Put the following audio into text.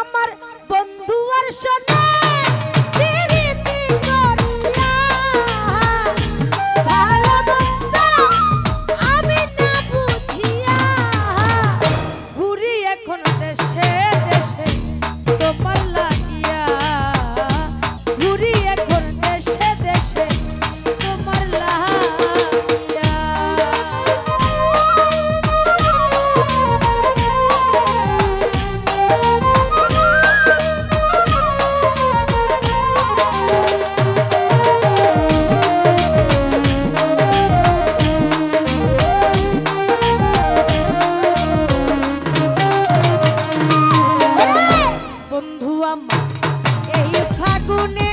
আমার বন্ধু আর বাবা এই ফাগুনে